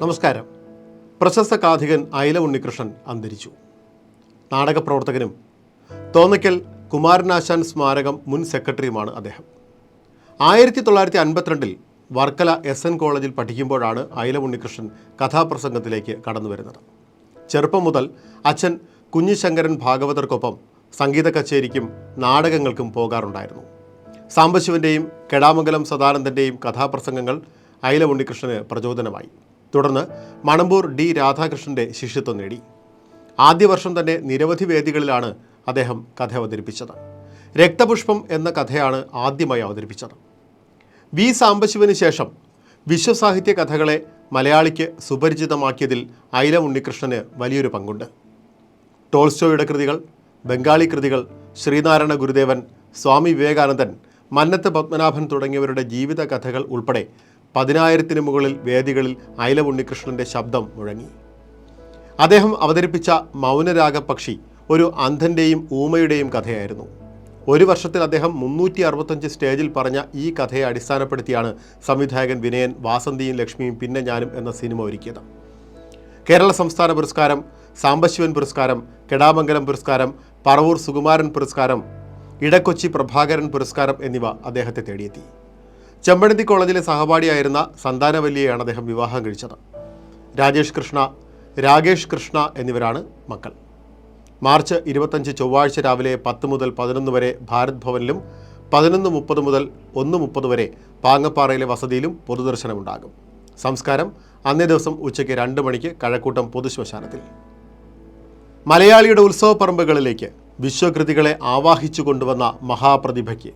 നമസ്കാരം. പ്രശസ്ത കാഥികൻ അയല ഉണ്ണികൃഷ്ണൻ അന്തരിച്ചു. നാടകപ്രവർത്തകനും തോന്നയ്ക്കൽ കുമാരനാശാൻ സ്മാരകം മുൻ സെക്രട്ടറിയുമാണ് അദ്ദേഹം. ആയിരത്തി തൊള്ളായിരത്തി അൻപത്തിരണ്ടിൽ വർക്കല എസ് എൻ കോളേജിൽ പഠിക്കുമ്പോഴാണ് അയല ഉണ്ണികൃഷ്ണൻ കഥാപ്രസംഗത്തിലേക്ക് കടന്നു വരുന്നത്. ചെറുപ്പം മുതൽ അച്ഛൻ കുഞ്ഞിശങ്കരൻ ഭാഗവതർക്കൊപ്പം സംഗീത കച്ചേരിക്കും നാടകങ്ങൾക്കും പോകാറുണ്ടായിരുന്നു. സാംബശിവന്റെയും കെടാമംഗലം സദാനന്ദന്റെയും കഥാപ്രസംഗങ്ങൾ അയല ഉണ്ണികൃഷ്ണന് പ്രചോദനമായി. തുടർന്ന് മണമ്പൂർ ഡി രാധാകൃഷ്ണന്റെ ശിഷ്യത്വം നേടി. ആദ്യ വർഷം തന്നെ നിരവധി വേദികളിലാണ് അദ്ദേഹം കഥ അവതരിപ്പിച്ചത്. രക്തപുഷ്പം എന്ന കഥയാണ് ആദ്യമായി അവതരിപ്പിച്ചത്. വി സാംബശിവന് ശേഷം വിശ്വസാഹിത്യ കഥകളെ മലയാളിക്ക് സുപരിചിതമാക്കിയതിൽ ഐലം ഉണ്ണികൃഷ്ണന് വലിയൊരു പങ്കുണ്ട്. ടോൾസ്റ്റോയുടെ കൃതികൾ ബംഗാളി കൃതികൾ ശ്രീനാരായണ ഗുരുദേവൻ സ്വാമി വിവേകാനന്ദൻ മന്നത്ത് പത്മനാഭൻ തുടങ്ങിയവരുടെ ജീവിത കഥകൾ ഉൾപ്പെടെ പതിനായിരത്തിന് മുകളിൽ വേദികളിൽ അയല ഉണ്ണികൃഷ്ണന്റെ ശബ്ദം മുഴങ്ങി. അദ്ദേഹം അവതരിപ്പിച്ച മൗനരാഗപക്ഷി ഒരു അന്ധന്റെയും ഊമയുടെയും കഥയായിരുന്നു. ഒരു വർഷത്തിൽ അദ്ദേഹം മുന്നൂറ്റി അറുപത്തഞ്ച് സ്റ്റേജിൽ പറഞ്ഞ ഈ കഥയെ അടിസ്ഥാനപ്പെടുത്തിയാണ് സംവിധായകൻ വിനയൻ വാസന്തിയും ലക്ഷ്മിയും പിന്നെ ഞാനും എന്ന സിനിമ ഒരുക്കിയത്. കേരള സംസ്ഥാന പുരസ്കാരം സാംബശിവൻ പുരസ്കാരം കെടാമംഗലം പുരസ്കാരം പറവൂർ സുകുമാരൻ പുരസ്കാരം ഇടക്കൊച്ചി പ്രഭാകരൻ പുരസ്കാരം എന്നിവ അദ്ദേഹത്തെ തേടിയെത്തി. ചെമ്പഴന്തി കോളേജിലെ സഹപാഠിയായിരുന്ന സന്താനവല്ലിയെയാണ് അദ്ദേഹം വിവാഹം കഴിച്ചത്. രാജേഷ് കൃഷ്ണ രാകേഷ് കൃഷ്ണ എന്നിവരാണ് മക്കൾ. മാർച്ച് ഇരുപത്തഞ്ച് ചൊവ്വാഴ്ച രാവിലെ പത്ത് മുതൽ പതിനൊന്ന് വരെ ഭാരത് ഭവനിലും പതിനൊന്ന് മുപ്പത് മുതൽ ഒന്ന് മുപ്പത് വരെ പാങ്ങപ്പാറയിലെ വസതിയിലും പൊതുദർശനമുണ്ടാകും. സംസ്കാരം അന്നേ ദിവസം ഉച്ചയ്ക്ക് രണ്ട് മണിക്ക് കഴക്കൂട്ടം പൊതുശ്മശാനത്തിൽ. മലയാളിയുടെ ഉത്സവപ്പറമ്പുകളിലേക്ക് വിശ്വകൃതികളെ ആവാഹിച്ചു കൊണ്ടുവന്ന മഹാപ്രതിഭയ്ക്ക്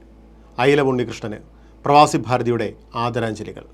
അയില ഉണ്ണികൃഷ്ണന് പ്രവാസി ഭാരതിയുടെ ആദരാഞ്ജലികൾ.